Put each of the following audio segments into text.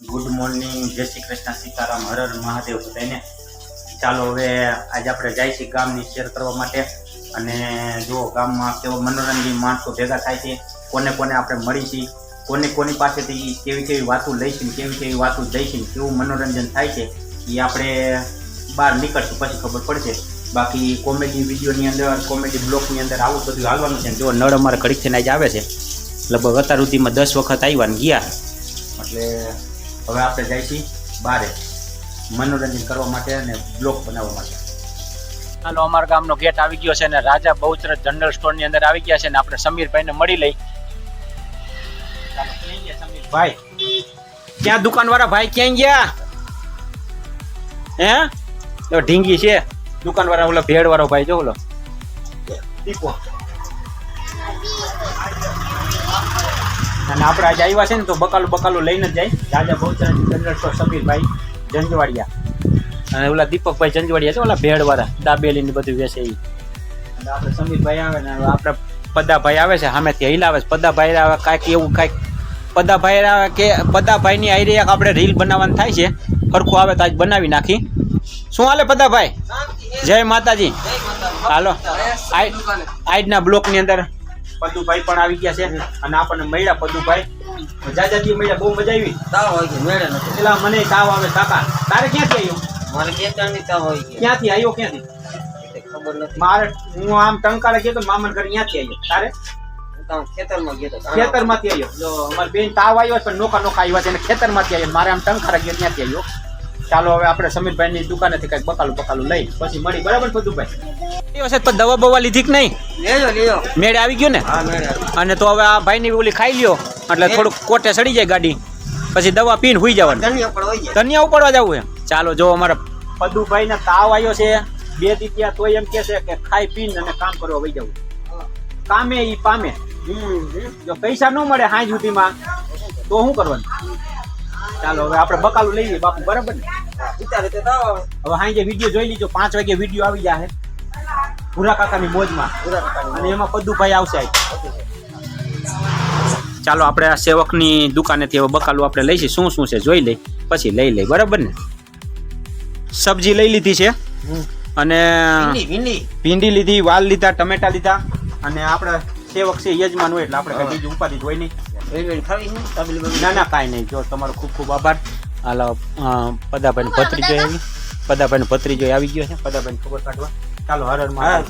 Good morning, જય શ્રી કૃષ્ણ, સીતારામ હરર હર મહાદેવ. બધાને ચાલો હવે આજે આપણે જાય છીએ ગામની શેર કરવા માટે. અને જો ગામમાં કેવો મનોરંજન માણસો ભેગા થાય છે, કોને કોને આપણે મળી છીએ, કોને કોની પાસેથી કેવી કેવી વાતો લઈશું કેવી કેવી વાતો દઈશું કેવું મનોરંજન થાય છે, એ આપણે બહાર નીકળશું પછી ખબર પડશે. બાકી કોમેડી વિડીયોની અંદર, કોમેડી બ્લોકની અંદર આવું બધું હાલવાનું છે જો નળ અમારે ઘડીક થઈને આજે આવે છે. લગભગ અત્યાર સુધીમાં દસ વખત આવ્યા ને ગયા. એટલે હવે આપણે જાય છીએ બારે મનોરંજન કરવા માટે અને બ્લોક બનાવવા માટે. હાલો અમારા ગામનો ગેટ આવી ગયો છે અને રાજા બહુચર જનરલ સ્ટોરની અંદર આવી ગયા છે ને આપણે સમીરભાઈને મળી લઈ. ભાઈ ક્યાં દુકાનવાળા ભાઈ ક્યાં ગયા? હે? ઢીંગી છે. દુકાનવાળા ઓલો ભેળવાળો ભાઈ જો ઓલો. દીપો અને આપણે આજે આવ્યા છે ને તો બકાલું બકાલું લઈને જ જાય. Raja Bahuchar general store Samirbhai Janjwadiya. અને ઓલા દીપકભાઈ જંજવાડિયા છે, ઓલા ભેળવાળા, દાબેલી ને બધું વેસે એ આપણે સમીરભાઈ આવે ને, આપણે પદાભાઈ આવે છે, સામેથી હિલાવે છે. પદાભાઈ આવે, કાંઈક એવું કાંઈક પદાભાઈ આવે કે પદાભાઈની આઈ એક આપણે રીલ બનાવવાનું થાય છે. ફરખું આવે તો આજ બનાવી નાખી. શું હાલે પદાભાઈ? જય માતાજી. હાલો. આજના બ્લોકની અંદર પદુભાઈ પણ આવી ગયા છે અને આપણને મળ્યા પદુભાઈ. જાજાજી મળ્યા બહુ મજા આવી. તાવ કે મેળે નથી. પેલા મને તાવ આવે કાકા તારે ક્યાંથી આવ્યો મારે ખેતરની તાવ આવી ગયો ક્યાંથી આવ્યો ક્યાંથી? ખબર નથી. મારે હું આમ ટંકારે ગયો તો મામા ઘર ત્યાંથી આવ્યો તારે? ખેતરમાં ગયો તો ખેતરમાંથી આવ્યો અમારે બેન તાવ આવ્યો છે, પણ નોખા નોખા આવ્યા છે ખેતરમાંથી આવ્યો મારે આમ ટંકારે ગયો ત્યાંથી આવ્યો ચાલો હવે આપણે સમીરભાઈની દુકાનેથી કંઈક બકાલું બકાલું લઈ પછી મળી. બરાબર ફતુભાઈ? એ વખત દવા બવા લીધી કે નહીં? લેજો લેજો મેળે આવી ગયો ને? અને તો હવે આ ભાઈની ઓલી ખાઈ લ્યો. એટલે થોડુંક કોટે સડી જાય ગાડી. પછી દવા પીને હુઈ જવાનું. ધનિયા પણ ઉપાડવા જવું એમ. ચાલો જો અમારા પદુભાઈ તાવ આવ્યો છે. બે દીપિયા તો તોય એમ કે છે કે ખાઈ પીને અને કામ કરવા વહી જવું. કામે ઈ પામે. જો પૈસા ન મળે હાજ સુધીમાં તો શું કરવાનું? ચાલો હવે આપણે બકાલું લઈ લઈએ બાપુ બરાબર ને? હવે હાંજે વીડિયો જોઈ લીજો પાંચ વાગે વીડિયો આવી જાય ભૂરા કાકાની મોજમાં. અને એમાં પદુભાઈ આવશે ચાલો આપણે આ સેવકની દુકાનેથી હવે બકાલું આપણે લઈશું. શું શું છે જોઈ લઈ પછી લઈ લઈ બરાબર ને? સબ્જી લઈ લીધી છે. અને ભીંડી લીધી વાલ લીધા ટમેટા લીધા. અને આપણે સેવક છે યજમાન હોય એટલે આપણે બીજું ઉપાધિ હોય નહીં. વેલ ખાવી છે તબેલી બબેલી. ના ના કાંઈ નહીં જો તમારો ખૂબ ખૂબ આભાર. હાલો પદાભાઈ ભત્રીજો આવી. પદાભાઈનો ભત્રીજો આવી ગયો છે. પદાભાઈને ખબર કાઢવા. ચાલો હરણમાં.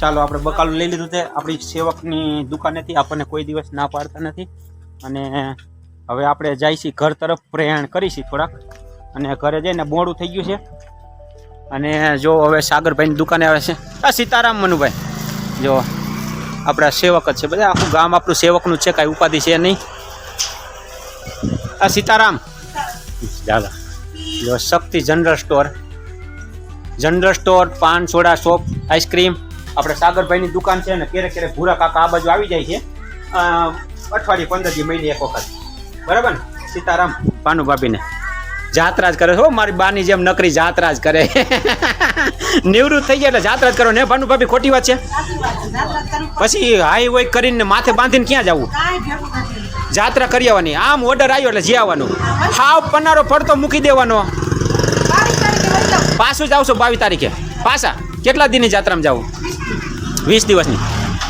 ચાલો આપણે બકાલું લઈ લીધું છે. આપણી સેવકની દુકાનેથી આપણને કોઈ દિવસ ના પાડતા નથી. અને હવે આપણે છીએ ઘર તરફ પ્રયાણ કરીશું થોડાક. અને ઘરે જઈને મોડું થઈ ગયું છે. અને જો હવે સાગરભાઈની દુકાને આવે છે. આ સીતારામ મનુભાઈ. જો આપણા સેવક જ છે. બધા આખું ગામ આપણું સેવકનું છે કાંઈ ઉપાધિ છે નહીં. આ સીતારામ. દાદા. જો Shakti general store. General store paan soda shop ice cream. આપણે સાગરભાઈની દુકાન છે ને ક્યારેક ક્યારેક ભૂરા કાકા આ બાજુ આવી જાય છે. અઠવાડિયે પંદર દી મહિને એક વખત. બરાબર ને? સીતારામ. ભાનુભાભીને. જાત્રા જ કરે છે. હો મારી બાની જેમ નકરી જાત્રા જ કરે. નિવૃત્ત થઈ ગયા એટલે જાત્રા જ કરો. ને ભાનુ ભાભી, ખોટી વાત છે? પછી હાઈ હોય કરીને માથે બાંધીને ક્યાં જવું? જાત્રા કરી આવવાની. આમ ઓર્ડર આવ્યો એટલે જે આવવાનું. હાવ પન્નારો પડતો મૂકી દેવાનો. પાછું જ આવશો બાવીસ તારીખે. પાછા કેટલા દિનની જાત્રામાં જાવું? વીસ દિવસની.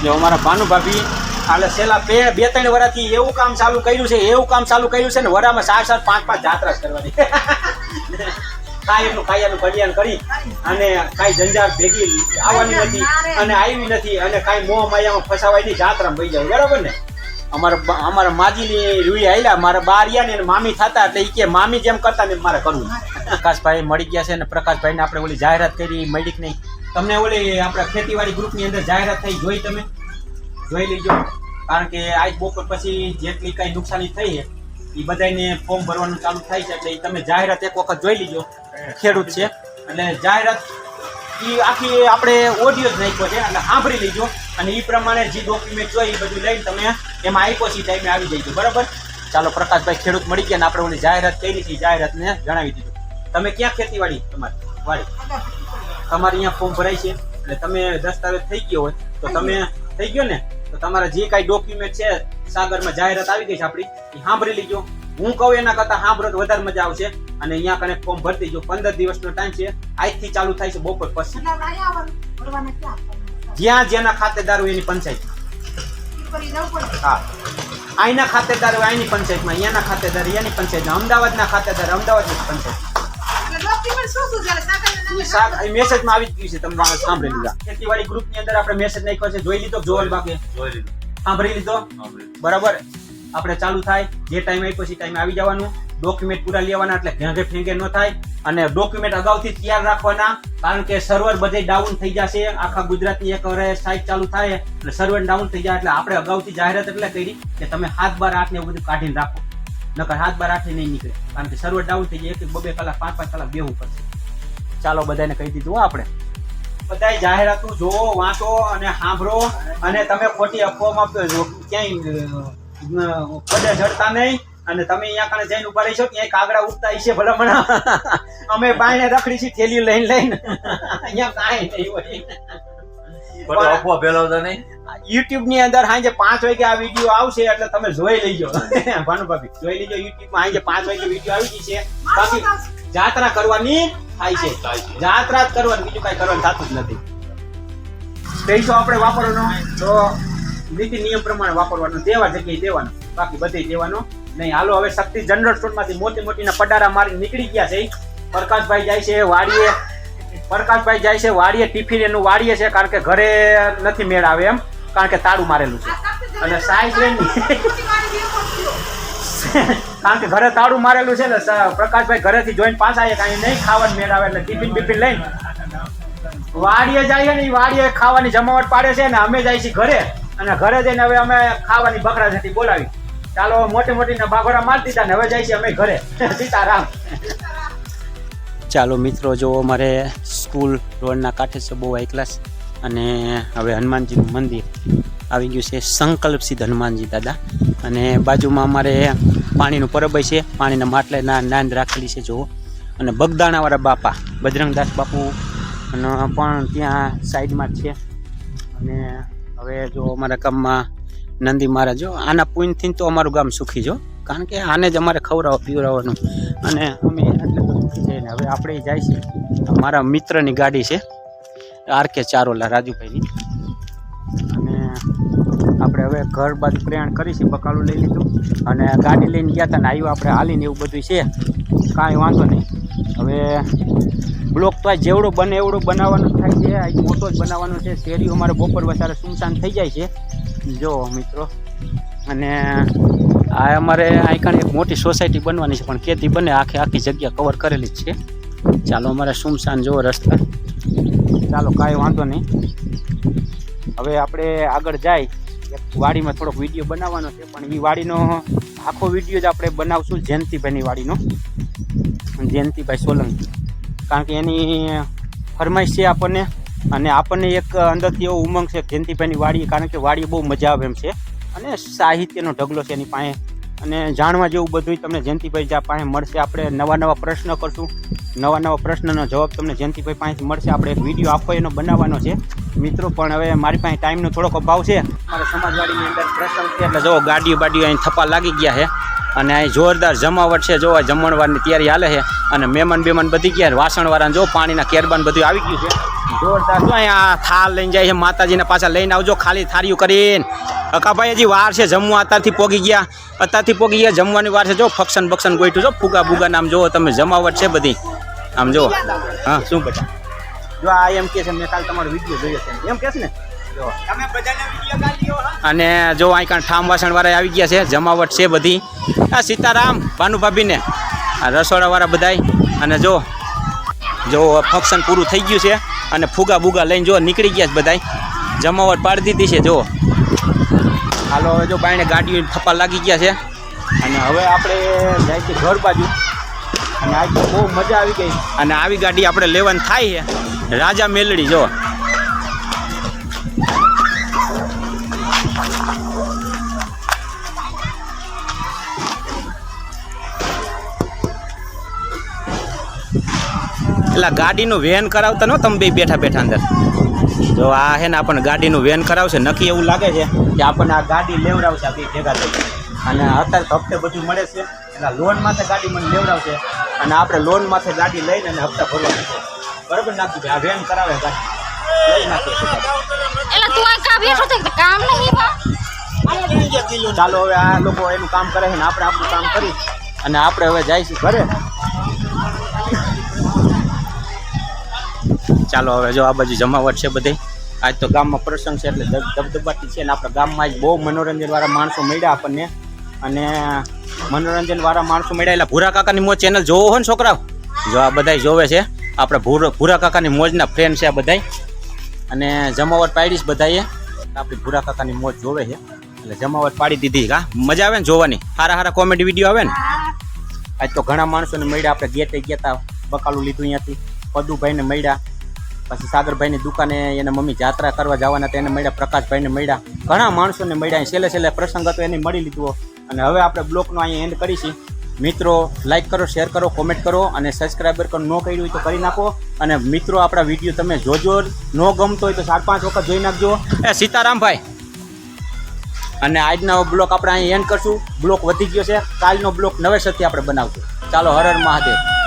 જો અમારા ભાનુ ભાભી હાલે છેલ્લા બે બે, ત્રણ વર્ષથી એવું કામ ચાલુ કર્યું છે, એવું કામ ચાલુ કર્યું છે ને વરામાં સાત સાત, પાંચ પાંચ જાત્રા જ કરવાની. કાંઈ એટલું કાયાનું કલ્યાણ કરી અને કાંઈ ઝંઝાર ભેગી આવવાની નથી અને આવી નથી અને કાંઈ મોહ માયામાં ફસાવાય નહીં જાત્રામાં ભાઈ જાવ બરાબર ને? અમારા અમારા માજીની રૂઈ આયલા મારા બારિયા ને મામી થતા એટલે એ કે મામી જેમ કરતા ને મારે કરવું. પ્રકાશભાઈ મળી ગયા છે ને પ્રકાશભાઈને આપણે ઓલી જાહેરાત કરી મળી કે નહીં? તમને ઓલી આપણા ખેતીવાડી ગ્રુપની અંદર જાહેરાત થઈ જોઈ તમે? જોઈ લેજો. કારણ કે આજ બપોર પછી જેટલી કઈ નુકસાની થઈ છે એ બધાને ફોર્મ ભરવાનું ચાલુ થાય છે એટલે તમે જાહેરાત એક વખત જોઈ લીજો. ખેડૂત છે. એટલે જાહેરાત એ આખી આપણે ઓડિયો જ નાખ્યો છે એટલે સાંભળી લેજો. અને એ પ્રમાણે જે ડોક્યુમેન્ટ જોઈએ એ બધું લઈને તમે એમાં આપ્યો છે ટાઈમે આવી જજો બરાબર? ચાલો પ્રકાશભાઈ ખેડૂત મળી ગયા અને આપણે ઓલી જાહેરાત કરી હતી જાહેરાતને જણાવી દીધું. તમે ક્યાં ખેતીવાડી તમારી? વાડી. તમારે અહીંયા ફોર્મ ભરાય છે. એટલે તમે દસ્તાવેજ થઈ ગયો હોય તો તમે થઈ ગયો ને, તો તમારા જે કાંઈ ડોક્યુમેન્ટ છે સાગરમાં જાહેરાત આવી ગઈ છે આપણી. એ સાંભળી લીજો. હું કહું એના કરતાં સાંભળો તો વધારે મજા આવશે. અને અહીંયા કને ફોર્મ ભરતી જો પંદર દિવસનો ટાઈમ છે. આજથી ચાલુ થાય છે બપોર પછી? જ્યાં જેના ખાતેદાર હોય એની પંચાયત. હા. અહીંના ખાતેદાર હોય અહીંની પંચાયતમાં અહીંયાના ખાતેદાર અહીંયાની પંચાયતમાં અમદાવાદના ખાતેદાર અમદાવાદની પંચાયત મેસેજમાં આવી જ ગયું છે તમે સાંભળી લીધા. ખેતીવાડી ગ્રુપની અંદર આપણે મેસેજ નાખ્યો છે જોઈ લીધો જોવાનું બાકી જોઈ લીધું. સાંભળી લીધો? બરાબર. આપણે ચાલુ થાય. જે ટાઈમ આવી પછી ટાઈમ આવી જવાનું. ડોક્યુમેન્ટ પૂરા લેવાના એટલે ભેંગે ફેંગે ન થાય. અને ડોક્યુમેન્ટ અગાઉથી તૈયાર રાખવાના. કારણ કે સર્વર બધે ડાઉન થઈ જશે. આખા ગુજરાતની એક સાઇટ ચાલુ થાય. એટલે સર્વર ડાઉન થઈ જાય. એટલે આપણે અગાઉથી જાહેરાત એટલે કરી કે તમે હાથ બાર આઠ ને એવું બધું કાઢીને રાખો. નકર હાથ બાર આઠે નહીં નીકળે. કારણ કે સર્વર ડાઉન થઈ જાય. એક એક બબે કલાક પાંચ પાંચ કલાક બેવું પડશે. ચાલો બધાને કહી દીધું આપણે. બધાય જાહેરાતો જોવો વાંચો અને સાંભળો. અને તમે ખોટી અફવામાં ક્યાંય અ, જડતા નહીં. અને તમે અહીંયા કણે જઈને ઊભા રહીશો ક્યાંય કાગડા ઉગતા હશે ભલામણ. અમે બાયને રખડી છીએ થેલી લઈને લઈને. અહીંયા કાંઈ નહીં હોય. અફવા ફેલાવતા નહીં? યુટ્યુબની અંદર સાંજે પાંચ વાગે આ વીડિયો આવશે એટલે તમે જોઈ લેજો ભાનુભાભી જોઈ લેજો યુટ્યુબમાં. સાંજે પાંચ વાગે વીડિયો આવી ગઈ છે બાકી જાત્રા કરવાની થાય છે. થાય છે. જાત્રા જ કરવાની બીજું કઈ કરવાનું થતું જ નથી. પૈસો આપણે વાપરવાનો. તો નીતિ નિયમ પ્રમાણે વાપરવાનો. દેવા જગ્યાએ દેવાનો. બાકી બધે દેવાનો નહીં. હાલો હવે શક્તિ જનરલ સ્ટોરમાંથી મોટી મોટીના પડારા મારી નીકળી ગયા છે. પ્રકાશભાઈ જાય છે વાડીએ. પ્રકાશભાઈ જાય છે વાડીએ ટિફિન એનું વાડીએ છે કારણ કે ઘરે નથી મેળ આવે એમ કારણ કે તાળું મારેલું છે. અને સાઈ લઈને કારણ કે ઘરે તાળું મારેલું છે ને પ્રકાશભાઈ ઘરેથી જોઈને પાછા આવીએ કાંઈ નહીં ખાવાનું મેળ આવે એટલે ટિફિન બિફિન લઈને વાડીએ જઈએ ને એ વાડીએ ખાવાની જમાવટ પાડે છે ને અમે જાય છીએ ઘરે. અને ઘરે જઈને હવે અમે ખાવાની બકરા જતી બોલાવી. ચાલો મોટી મોટી બાઘોડા મારી દીધા ને હવે જાય છે અમે ઘરે. સીતારામ. ચાલો મિત્રો જો અમારે સ્કૂલ રોડના કાંઠે છે, બહુ હાઈ ક્લાસ અને હવે હનુમાનજીનું મંદિર આવી ગયું છે સંકલ્પ સિદ્ધ હનુમાનજી દાદા. અને બાજુમાં અમારે પાણીનું પરબય છે, પાણીના માટલે નાંદ રાખેલી છે, જુઓ. અને બગદાણાવાળા બાપા, બજરંગદાસ બાપુ. પણ ત્યાં સાઈડમાં છે. અને હવે જો અમારા ગામમાં નંદી મહારાજ, જો આના પૂનથી તો અમારું ગામ સુખી, જો. કારણ કે આને જ અમારે ખવડાવવા પીવડાવવાનું. અને અમે હવે આપણે જાય છે. મારા મિત્રની ગાડી છે, આર કે ચારોલા રાજુભાઈની. અને આપણે હવે ઘર બાજુ પ્રયાણ કરીશું બકાલું લઈ લીધું. અને ગાડી લઈને ગયા હતા ને આવ્યું આપણે હાલીને એવું બધું છે. કાંઈ વાંધો નહીં. હવે બ્લોક તો આ જેવડો બને એવડો બનાવવાનો થાય છે, આ મોટો જ બનાવવાનો છે. શેરીઓ અમારે બપોર વધારે સુમસાન થઈ જાય છે. જો મિત્રો. અને આ અમારે આઈકણ એક મોટી સોસાયટી બનવાની છે, પણ કેતી બને આખી આખી જગ્યા કવર કરેલી જ છે. ચાલો અમારે સુમસાન જોવો રસ્તા. ચાલો કાંઈ વાંધો નહીં. હવે આપણે આગળ જાય. વાડીમાં થોડોક વીડિયો બનાવવાનો છે, પણ એ વાડીનો આખો વીડિયો જ આપણે બનાવશું, જયંતિભાઈની વાડીનો. જયંતિભાઈ સોલંકી. કારણ કે એની ફરમાઈશ છે આપણને, અને આપણને એક અંદરથી એવો ઉમંગ છે જયંતિભાઈની વાડી, કારણ કે વાડી બહુ મજા આવે એમ છે. અને સાહિત્યનો ઢગલો છે એની પાસે. અને જાણવા જેવું બધું તમને જયંતિભાઈ જ્યાં પાસે મળશે, આપણે નવા નવા પ્રશ્ન કરશું. નવા નવા પ્રશ્નનો જવાબ તમને જયંતિભાઈ પાસેથી મળશે. આપણે એક વીડિયો આખો એનો બનાવવાનો છે. મિત્રો, પણ હવે મારી પાસે ટાઈમનો થોડોક અભાવ છે. મારા સમાજવાડીની અંદર પ્રસંગ છે એટલે જો ગાડીઓ બાડીઓ અહીં થપ્પા લાગી ગયા છે. અને અહીં જોરદાર જમાવટ છે. જો જમણવારની તૈયારી હાલે છે. અને મહેમાન બેમાન બધી ગયા વાસણવાળાને જો પાણીના કેરબાન બધું આવી ગયું છે. જોરદાર, જો અહીંયા થાળ લઈને જાય છે. માતાજીને પાછા લઈને આવજો. ખાલી થાળીઓ કરીને. અકાભાઈ હજી વાર છે જમવા અત્યારથી પોગી ગયા. અત્યારથી પોગી ગયા જમવાની વાર છે. જો ફંક્શન બક્શન ગોઠું જો ફૂગા બુગા નામ જો તમે જમાવટ છે બધી. આમ જો હા શું બેટા જો આ એમ કે છે મેં કાલ તમારો વીડિયો જોયો છે. એમ કે છે ને? અને જો અહીં કાંઈ ઠામ વાસણ વાળા આવી ગયા છે જમાવટ છે બધી. આ સીતારામ ભાનુભાભીને આ રસોડાવાળા બધાય. અને જો જો ફંક્શન પૂરું થઈ ગયું છે. અને ફુગા બુગા લઈને જો નીકળી ગયા છે બધાય. જમાવટ પાડી દીધી છે, જો. હાલો, હવે જો બાઈને ગાડીઓ થપ્પા લાગી ગયા છે. અને હવે આપણે જાય ઘર બાજુ. અને આજ બહુ મજા આવી ગઈ. અને આવી ગાડી આપણે લેવાની થાય છે. રાજા મેલડી, જો. એટલે ગાડીનું વેન કરાવતા નો તમે બે બેઠા બેઠા અંદર. જો આ છે ને આપણને ગાડીનું વેન કરાવશે. નક્કી એવું લાગે છે કે આપણને આ ગાડી લેવડાવશે આ ભેગા થઈ અને અત્યારે તો હપ્તે બધું મળે છે. એટલે લોન માથે ગાડી મને લેવડાવશે. અને આપણે લોન માથે ગાડી લઈને અને હપ્તા ભરવા છે. બરાબર નાખી આ વેન કરાવે ગાડી. લઈ નાખીએ એટલે તું આ કા બેઠો છે? કામ નહીં બા ચાલો હવે આ લોકો એનું કામ કરે છે ને આપણે આપણું કામ કરી અને આપણે હવે જઈશું ઘરે. ચાલો હવે જો આ બાજુ જમાવટ છે બધી. આજ તો ગામમાં પ્રસંગ છે એટલે ધબ- ધબધબાટી છે ને આપણા ગામમાં આજ બહુ મનોરંજનવાળા માણસો મળ્યા આપણને. અને મનોરંજનવાળા માણસો મળ્યા એટલે ભૂરા કાકાની મોજ ચેનલ જોવો હોય ને છોકરાઓ. જો આ બધાય જોવે છે. આપણે ભૂરા ભૂરા કાકાની મોજના ફ્રેન્ડ છે આ બધાય. અને જમાવટ પાડીશ બધાએ આપણી ભૂરા કાકાની મોજ જોવે છે. એટલે જમાવટ પાડી દીધી. હા, મજા આવે ને જોવાની? સારા સારા કોમેડી વીડિયો આવે ને? આજ તો ઘણા માણસોને મળ્યા. આપણે ગેટે ગયા હતા બકાલું લીધું અહીંયાથી. પદુભાઈને મળ્યા. પછી સાગરભાઈની દુકાને એને મમ્મી જાત્રા કરવા જવાના એને મળ્યા, પ્રકાશભાઈને મળ્યા. ઘણા માણસોને મળ્યા. છેલ્લે છેલ્લે પ્રસંગ હતો, એને મળી લીધો અને હવે આપણે બ્લોગનો અહીંયા એન્ડ કરીશું. મિત્રો લાઈક કરો શેર કરો કોમેન્ટ કરો અને સબસ્ક્રાઈબર કરો ન કર્યું હોય તો કરી નાખો. અને મિત્રો, આપણા વીડિયો તમે જોજો ન ગમતો હોય તો ચાર પાંચ વખત જોઈ નાખજો. એ સીતારામભાઈ. અને આજનો બ્લોક આપણે અહીં એન્ડ કરશું. બ્લોક વધી ગયો છે. કાલનો બ્લોક નવેસરથી આપણે બનાવશું. ચાલો હર મહાદેવ.